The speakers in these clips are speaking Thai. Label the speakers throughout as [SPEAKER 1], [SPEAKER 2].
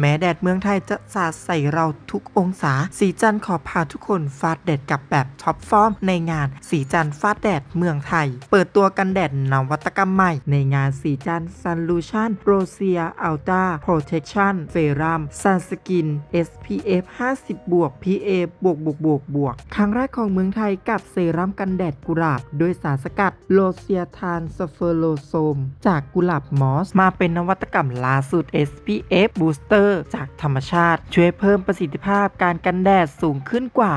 [SPEAKER 1] แม้แดดเมืองไทยจะสาดใส่เราทุกองศา สีจันขอพาทุกคนฟาดแดดกับแบบท็อปฟอร์มในงานสีจันฟาดแดดเมืองไทย เปิดตัวกันแดดนวัตกรรมใหม่ ในงานสีจันทร์ Solution r o s i a Ultra Protection Serum Sunscreen SPF 50 บวก PA บวกบวกบวกบวกครั้งแรกของเมืองไทยกับเซรั่มกันแดดกุหลาบ ด้วยสารสกัดโลเซียทานสเฟอโรโซม จากกุหลาบมอส มาเป็นนวัตกรรมล่าสุด SPF Booster จากธรรมชาติ ช่วยเพิ่มประสิทธิภาพการกันแดดสูงขึ้นกว่า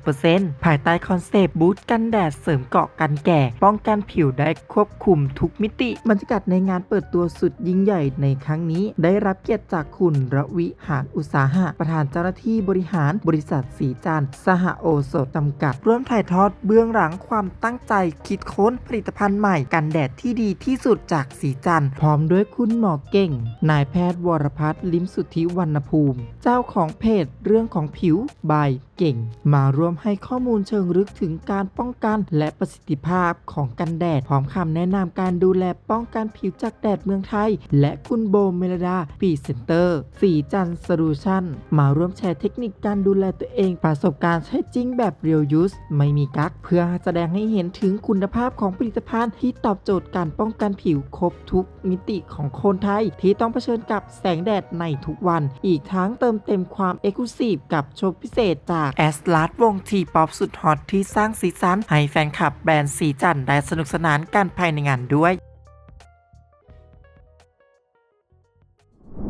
[SPEAKER 1] 40%ภายใต้คอนเซปต์บูสต์กันแดดเสริมเกาะกันแก่ ป้องกันผิวได้ควบคุมทุกมิติบรรยากาศในงานเปิดตัวสุดยิ่งใหญ่ในครั้งนี้ ได้รับเกียรติจากคุณระวิหารอุตสาหะ ประธานเจ้าหน้าที่บริหารบริษัทสีจันทร์สหโอสถจำกัด ร่วมถ่ายทอดเบื้องหลังความตั้งใจคิดค้นผลิตภัณฑ์ใหม่กันแดดที่ดีที่สุดจากสีจันทร์พร้อมด้วยคุณหมอเก่ง นายแพทย์วรพัฒน์ลิมสุทธิวรรณภูมิ เจ้าของเพจเรื่องของผิวบายเก่ง มาร่วมให้ข้อมูลเชิงลึกถึงการป้องกันและประสิทธิภาพของกันแดด พร้อมคำแนะนำการดูแลป้องกันผิวจากแดดเมืองไทย และคุณโบเมลดาปีเซนเตอร์สีจันโซลูชันมาร่วมแชร์เทคนิคการดูแลตัวเองประสบการณ์ใช้จริงแบบเรียลยูสไม่มีกักเพื่อแสดงให้เห็นถึงคุณภาพของผลิตภัณฑ์ที่ตอบโจทย์การป้องกันผิวครบทุกมิติของคนไทย ที่ต้องเผชิญกับแสงแดดในทุกวัน อีกทั้งเติมเต็มความเอกลุศิกับโชว์พิเศษจากแอสลาดวงทีป๊อปสุดฮอตที่สร้างสีสันให้แฟนคลับแบรนด์สีจันทร์ได้สนุกสนานกันภายในงานด้วย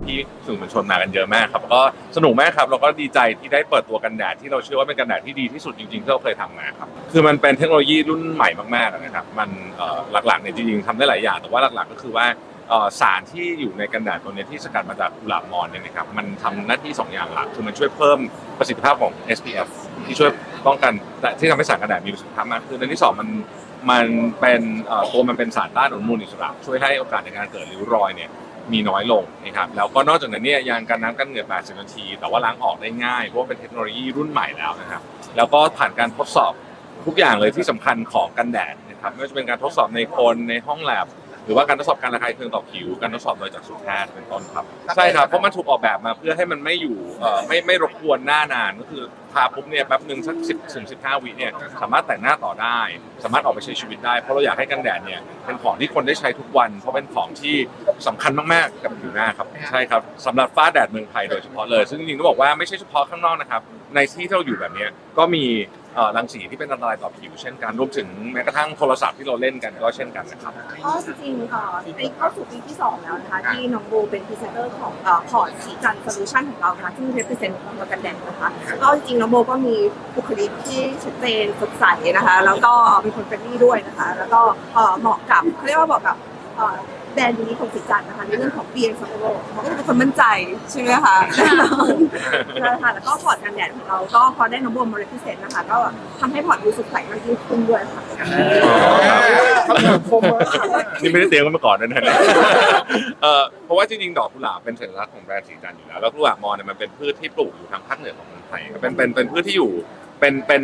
[SPEAKER 2] ที่สื่อมวลชนมากันเยอะมากครับก็สนุกมากครับเราก็ดีใจที่ได้เปิดตัวกันแดดที่เราเชื่อว่าเป็นกันแดดที่ดีที่สุดจริงๆที่เราเคยทำมาครับคือมันเป็นเทคโนโลยีรุ่นใหม่มากๆนะครับมันหลักๆเนี่ยจริงๆทำได้หลายอย่างแต่ว่าหลักๆก็คือว่า สารที่อยู่ในกันแดดตัวนี้ที่สกัดมาจากกุหลาบมอนเนี่ยนะครับมันทำหน้าที่สองอย่างหลักคือมันช่วยเพิ่มประสิทธิภาพของ SPF ที่ช่วยป้องกันและที่ทำให้สารกันแดดมีประสิทธิภาพมากขึ้นและที่สองมันมันเป็นตัวมันเป็นสารต้านอนุมูลอิสระ ช่วยให้โอกาสในการเกิดริ้วรอยเนี่ยมีน้อยลงนะครับแล้วก็นอกจากนั้นเนี่ยยังกันน้ำกันเหงื่อ 80 นาที แต่ว่าล้างออกได้ง่ายเพราะว่าเป็นเทคโนโลยีรุ่นใหม่แล้วนะครับแล้วก็ผ่านการทดสอบทุกอย่างเลยที่สำคัญของกันแดดนะครับไม่ว่าจะเป็นการทดสอบในคนในห้องแลบ หรือว่าการทดสอบการระคายเคืองต่อผิว การทดสอบโดยจากสูแพทย์เป็นต้นครับ ใช่ครับ เพราะมันถูกออกแบบมาเพื่อให้มันไม่อยู่เอ่อไม่ไม่รบกวนหน้านานก็คือ ทาปุ๊บเนี่ยแป๊บหนึ่งสักสิบถึงสิบห้าวิเนี่ยสามารถแต่งหน้าต่อได้ สามารถออกไปใช้ชีวิตได้เพราะเราอยากให้กันแดดเนี่ยเป็นของที่คนได้ใช้ทุกวัน เพราะเป็นของที่สำคัญมากๆกับผิวหน้าครับใช่ครับสำหรับฟ้าแดดเมืองไทยโดยเฉพาะเลย ซึ่งจริงๆต้องบอกว่าไม่ใช่เฉพาะข้างนอกนะครับในที่ที่เราอยู่แบบเนี้ยก็มีเอ่อรังสีที่เป็นอันตรายต่อผิว เช่นกันรวมถึงแม้กระทั่งโทรศัพท์ที่เราเล่นกันก็เช่นกันนะครับ
[SPEAKER 3] ก็จริงๆเอ่อปีเข้าสู่ปีที่สองแล้วนะคะที่น้องโบเป็นพรีเซนเตอร์ของเอ่อพอร์ตสีจันโซลูชันของเรานะคะซึ่ง represent ตัวกันแดดนะคะก็จริงๆน้องโบก็มีบุคลิกที่ชัดเจนสดใสนะคะ แล้วก็เป็นคนเฟรนลี่ด้วยนะคะ แล้วก็เอ่อเหมาะกับเขาเรียกว่าเหมาะกับ แบรนด์นี้ของสีจันนะคะในเรื่องของ BN ซัมโบเขาก็เป็นคนมั่นใจใช่ไหมคะแน่นอนใช่ค่ะแล้วก็พอร์ตกันแดดของเราก็พอได้น้องโบมา represent นะคะ ก็ทำให้พอร์ตดูสดใสมากยิ่งขึ้นด้วยค่ะ
[SPEAKER 2] นี่ไม่ได้เตรียมกันมาก่อนด้วยนะเนี่ยเอ่อเพราะว่าจริงๆดอกกุหลาบเป็นสัญลักษณ์ของแบรนด์สีจันทร์อยู่แล้วแล้วกุหลาบมอญเนี่ยมันเป็นพืชที่ปลูกอยู่ทางภาคเหนือของเมืองไทยเป็นเป็นเป็นพืชที่อยู่เป็นเป็น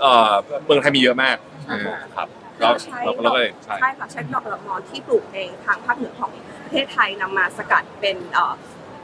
[SPEAKER 2] เอ่อเมืองไทยมีเยอะมาก
[SPEAKER 3] ครับ
[SPEAKER 2] ครับ
[SPEAKER 3] เรา
[SPEAKER 2] เรา
[SPEAKER 3] ใช้
[SPEAKER 2] เราก็เลยใช่
[SPEAKER 3] ใช่ค่ะใช้ดอกกระหล่ำมอนที่ปลูกในทางภาคเหนือของประเทศไทยนำมาสกัดเป็นเอ่อ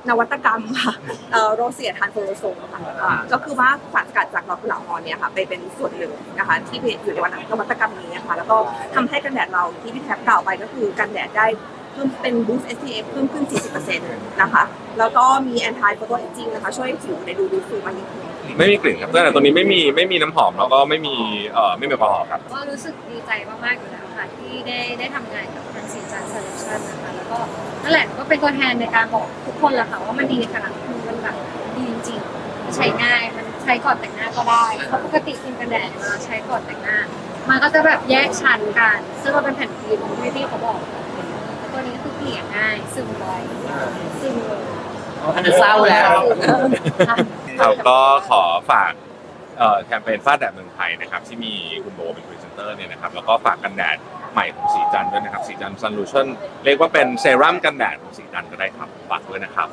[SPEAKER 3] นวัตกรรมค่ะเอ่อโรเซียทานโฟโรโซมค่ะอ่าก็คือว่าสารสกัดจากดอกกุหลาบมอนเนี่ยค่ะไปเป็นส่วนหนึ่งนะคะที่อยู่ในนวัตกรรมนี้นะคะแล้วก็ทำให้กันแดดเราที่พี่แท็บกล่าวไปก็คือกันแดดได้เพิ่มเป็น boost SPF เพิ่มขึ้น 40%นะคะแล้วก็มี anti photo aging นะคะช่วยให้ผิวในดูดูฟูมันยิ่งขึ้น
[SPEAKER 2] ไม่มีกลิ่นครับแต่ตัวนี้ไม่มีไม่มีน้ำหอมแล้วก็ไม่มีเอ่อไม่มีแอลกอฮอล์ครับ
[SPEAKER 4] ก็รู้สึกดีใจมากๆอยู่แล้วค่ะที่ได้ได้ทำงานกับทางสีจันทร์โซลูชันนะคะแล้วก็นั่นแหละก็เป็นตัวแทนในการบอกทุกคนแหละค่ะว่ามันดีขนาดคือมันแบบดีจริงๆ ใช้ง่ายมันใช้ก่อนแต่งหน้าก็ได้เพราะปกติครีมกันแดดเวลาใช้ก่อนแต่งหน้า มันก็จะแบบแยกชั้นกันซึ่งมันเป็นแผ่นฟิล์มที่พี่เขาบอกแล้วตัวนี้คือเกลี่ยง่ายซึมไวซึมเลย
[SPEAKER 5] อันนี้เศร้าแล้ว
[SPEAKER 2] เราก็ขอฝากเอ่อแคมเปญฟาดแดดเมืองไทยนะครับ ที่มีคุณโบเป็นพรีเซนเตอร์เนี่ยนะครับ แล้วก็ฝากกันแดดใหม่ของสีจันทร์ด้วยนะครับ สีจันซันลูชั่นเรียกว่าเป็นเซรั่มกันแดดของสีจันทร์ก็ได้ครับฝากด้วยนะครับ